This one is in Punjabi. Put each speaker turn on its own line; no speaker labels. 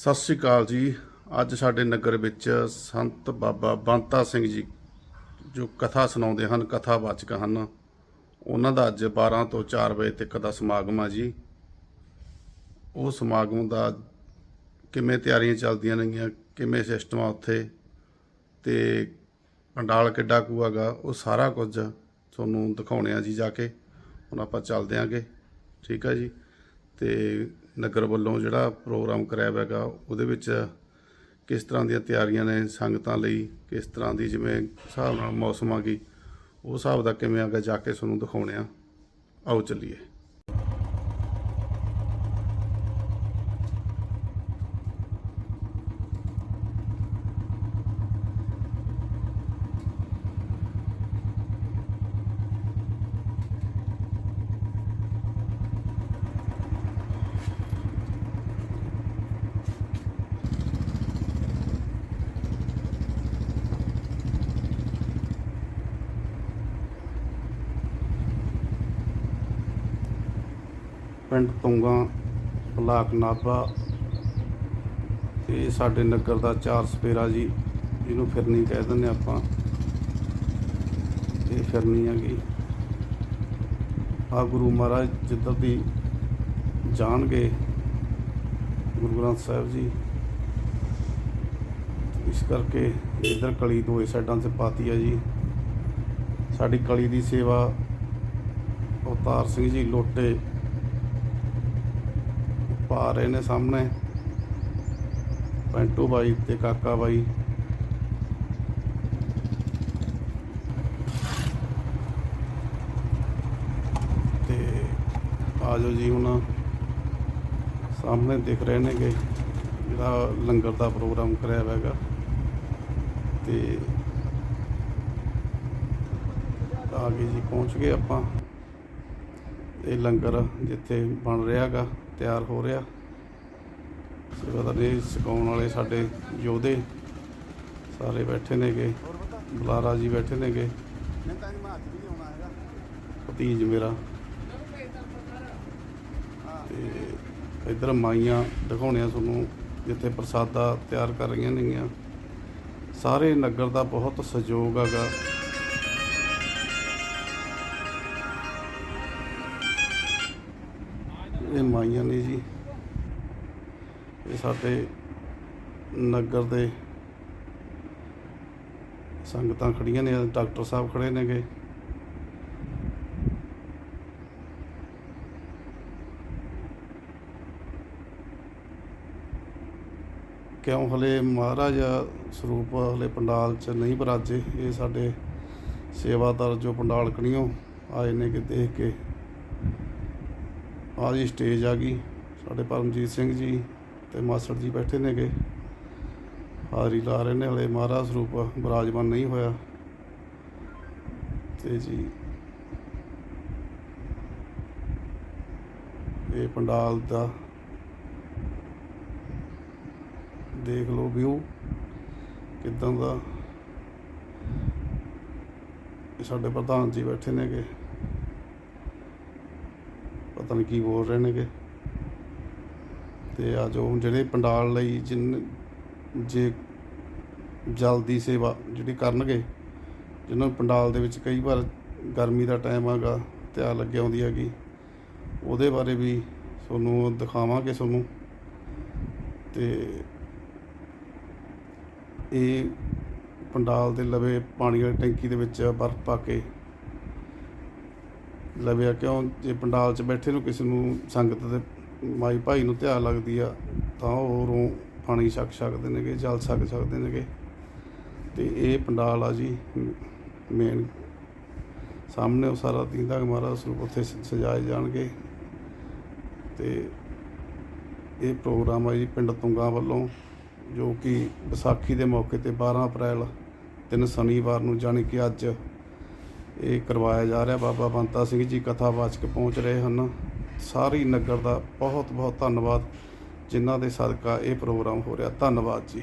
ਸਤਿ ਸ੍ਰੀ ਅਕਾਲ ਜੀ। ਅੱਜ ਸਾਡੇ ਨਗਰ ਵਿੱਚ ਸੰਤ ਬਾਬਾ ਬੰਤਾ ਸਿੰਘ ਜੀ ਜੋ ਕਥਾ ਸੁਣਾਉਂਦੇ ਹਨ ਕਥਾਵਾਚਕ ਹਨ, ਉਹਨਾਂ ਦਾ ਅੱਜ 12 ਤੋਂ 4 ਵਜੇ ਤੱਕ ਦਾ ਸਮਾਗਮ ਆ ਜੀ। ਉਹ ਸਮਾਗਮ ਦਾ ਕਿਵੇਂ ਤਿਆਰੀਆਂ ਚੱਲਦੀਆਂ ਨੇਗੀਆਂ, ਕਿਵੇਂ ਸਿਸਟਮ ਆ ਉੱਥੇ ਤੇ ਪੰਡਾਲ ਕਿੱਡਾ ਕੁ ਹੈਗਾ, ਉਹ ਸਾਰਾ ਕੁਝ ਤੁਹਾਨੂੰ ਦਿਖਾਉਣੇ ਆ ਜੀ ਜਾ ਕੇ। ਹੁਣ ਆਪਾਂ ਚੱਲਦੇ ਆਂਗੇ। ਠੀਕ ਆ ਜੀ। ਤੇ ਨਗਰ ਵੱਲੋਂ ਜਿਹੜਾ ਪ੍ਰੋਗਰਾਮ ਕਰਾਇਆ ਹੋਇਆ ਹੈਗਾ, ਉਹਦੇ ਵਿੱਚ ਕਿਸ ਤਰ੍ਹਾਂ ਦੀਆਂ ਤਿਆਰੀਆਂ ਨੇ, ਸੰਗਤਾਂ ਲਈ ਕਿਸ ਤਰ੍ਹਾਂ ਦੀ ਜਿਵੇਂ ਹਿਸਾਬ ਨਾਲ ਮੌਸਮ ਆ ਗਈ, ਉਹ ਹਿਸਾਬ ਦਾ ਕਿਵੇਂ ਅੱਗੇ ਜਾ ਕੇ ਤੁਹਾਨੂੰ ਦਿਖਾਉਣੇ ਆ। ਆਓ ਚੱਲੀਏ। ਪਿੰਡ ਤੁੰਗਾ, ਬਲਾਕ ਨਾਭਾ। ਇਹ ਸਾਡੇ ਨਗਰ ਦਾ ਚਾਰ ਸਪੇਰਾ ਜੀ, ਜਿਹਨੂੰ ਫਿਰਨੀ ਕਹਿ ਦਿੰਦੇ ਆਪਾਂ। ਇਹ ਫਿਰਨੀ ਹੈਗੀ। ਆ ਗੁਰੂ ਮਹਾਰਾਜ ਜਿੱਦਾਂ ਦੀ ਜਾਣਗੇ ਗੁਰੂ ਗ੍ਰੰਥ ਸਾਹਿਬ ਜੀ। ਇਸ ਕਰਕੇ ਇਧਰ ਕਲੀ ਦੋਏ ਸਾਈਡਾਂ ਤੇ ਪਾਤੀ ਆ ਜੀ। ਸਾਡੀ ਕਲੀ ਦੀ ਸੇਵਾ, ਅਵਤਾਰ ਸਿੰਘ ਜੀ ਲੋਟੇ ਪਾ ਰਹੇ ਨੇ ਸਾਹਮਣੇ। ਪੈਂਟੂ ਬਾਈ ਤੇ ਕਾਕਾ ਬਾਈ। ਤੇ ਆ ਜਾਓ ਜੀ ਹੁਣ। ਸਾਹਮਣੇ ਦਿਖ ਰਹੇ ਨੇਗੇ ਜਿਹੜਾ ਲੰਗਰ ਦਾ ਪ੍ਰੋਗਰਾਮ ਕਰਿਆ ਹੋਇਆ ਹੈਗਾ। ਤੇ ਆ ਗਏ ਜੀ, ਪਹੁੰਚ ਗਏ ਆਪਾਂ। ਇਹ ਲੰਗਰ ਜਿੱਥੇ ਬਣ ਰਿਹਾ ਹੈਗਾ। ਤਿਆਰ ਹੋ ਰਿਹਾ। ਸੇਵਾਦਾਰ ਸਿਖਾਉਣ ਵਾਲੇ ਸਾਡੇ ਯੋਧੇ ਸਾਰੇ ਬੈਠੇ ਨੇਗੇ, ਬੁਲਾਰਾ ਜੀ ਬੈਠੇ ਨੇਗੇ। ਭਤੀਜ ਮੇਰਾ। ਤੇ ਇਧਰ ਮਾਈਆਂ ਦਿਖਾਉਣੀਆਂ ਤੁਹਾਨੂੰ, ਜਿੱਥੇ ਪ੍ਰਸਾਦਾ ਤਿਆਰ ਕਰ ਰਹੀਆਂ ਨੇਗੀਆਂ। ਸਾਰੇ ਨਗਰ ਦਾ ਬਹੁਤ ਸਹਿਯੋਗ ਹੈਗਾ। ਇਹ ਮਾਈਆਂ ਨੇ ਜੀ। ਇਹ ਸਾਡੇ ਨਗਰ ਦੇ ਸੰਗਤਾਂ ਖੜੀਆਂ ਨੇ, ਡਾਕਟਰ ਸਾਹਿਬ ਖੜੇ ਨੇਗੇ। ਕਿਉਂ ਹਲੇ ਮਹਾਰਾਜਾ ਸਰੂਪ ਹਲੇ ਪੰਡਾਲ 'ਚ ਨਹੀਂ ਬਰਾਜੇ? ਇਹ ਸਾਡੇ ਸੇਵਾਦਾਰ ਜੋ ਪੰਡਾਲ ਕਣੀਓ ਆਏ ਨੇ ਕਿ ਦੇਖ ਕੇ। ਆ ਜੀ ਸਟੇਜ ਆ ਗਈ। ਸਾਡੇ ਪਰਮਜੀਤ ਸਿੰਘ ਜੀ ਤੇ ਮਾਸੜ ਜੀ ਬੈਠੇ ਨੇਗੇ। ਹਾਜ਼ਰੀ ਲਾ ਰਹੇ ਨੇ ਹਲੇ। ਮਹਾਰਾਜ ਸਰੂਪ ਬਿਰਾਜਮਾਨ ਨਹੀਂ ਹੋਇਆ। ਤੇ ਜੀ ਇਹ ਪੰਡਾਲ ਦਾ ਦੇਖ ਲਓ ਵਿਊ ਕਿਦਾਂ ਦਾ। ਸਾਡੇ ਪ੍ਰਧਾਨ ਜੀ ਬੈਠੇ ਨੇਗੇ। ਪਤਾ ਨਹੀਂ ਕੀ ਬੋਲ ਰਹੇ ਨੇਗੇ। ਤੇ ਆ ਜੋ ਜਿਹੜੇ ਪੰਡਾਲ ਲਈ ਜਿਨ, ਜੇ ਜਲ ਦੀ ਸੇਵਾ ਜਿਹੜੀ ਕਰਨਗੇ ਜਿਹਨਾਂ ਪੰਡਾਲ ਦੇ ਵਿੱਚ ਕਈ ਵਾਰ ਗਰਮੀ ਦਾ ਟਾਈਮ ਆਗਾ, ਤਿਆਰ ਲੱਗੇ ਆਉਂਦੀ ਹੈਗੀ, ਉਹਦੇ ਬਾਰੇ ਵੀ ਤੁਹਾਨੂੰ ਦਿਖਾਵਾਂਗੇ ਤੁਹਾਨੂੰ। ਤੇ ਇਹ ਪੰਡਾਲ ਦੇ ਲਵੇ ਪਾਣੀ ਵਾਲੀ ਟੈਂਕੀ ਦੇ ਵਿੱਚ ਬਰਫ਼ ਪਾ ਕੇ ਲਵਿਆ ਕਿਉਂ ਜੇ ਪੰਡਾਲ 'ਚ ਬੈਠੇ ਨੂੰ ਕਿਸੇ ਨੂੰ ਸੰਗਤ ਦੇ ਮਾਈ ਭਾਈ ਨੂੰ ਧਿਆ ਲੱਗਦੀ ਆ, ਤਾਂ ਉਹ ਉਰੋਂ ਪਾਣੀ ਛਕ ਸਕਦੇ ਨੇਗੇ, ਜਲ ਛਕ ਸਕਦੇ ਨੇਗੇ। ਤੇ ਇਹ ਪੰਡਾਲ ਆ ਜੀ ਮੇਨ ਸਾਹਮਣੇ ਉਹ ਸਾਰਾ ਦੀਂਦਾ ਮਹਾਰਾਜ ਸਰੂਪ ਉੱਥੇ ਸ- ਸਜਾਏ ਜਾਣਗੇ। ਤੇ ਇਹ ਪ੍ਰੋਗਰਾਮ ਆ ਜੀ ਪਿੰਡ ਤੁੰਗਾ ਵੱਲੋਂ, ਜੋ ਕਿ ਵਿਸਾਖੀ ਦੇ ਮੌਕੇ ਤੇ 12 ਅਪ੍ਰੈਲ, ਤਿੰਨ ਸ਼ਨੀਵਾਰ ਨੂੰ, ਜਾਣੀ ਕਿ ਅੱਜ ਇਹ ਕਰਵਾਇਆ ਜਾ ਰਿਹਾ। ਬਾਬਾ ਬੰਤਾ ਸਿੰਘ ਜੀ ਕਥਾਵਾਚਕ ਪਹੁੰਚ ਰਹੇ ਹਨ। ਸਾਰੀ ਨਗਰ ਦਾ ਬਹੁਤ ਬਹੁਤ ਧੰਨਵਾਦ, ਜਿਨ੍ਹਾਂ ਦੇ ਸਦਕਾ ਇਹ ਪ੍ਰੋਗਰਾਮ ਹੋ ਰਿਹਾ। ਧੰਨਵਾਦ ਜੀ।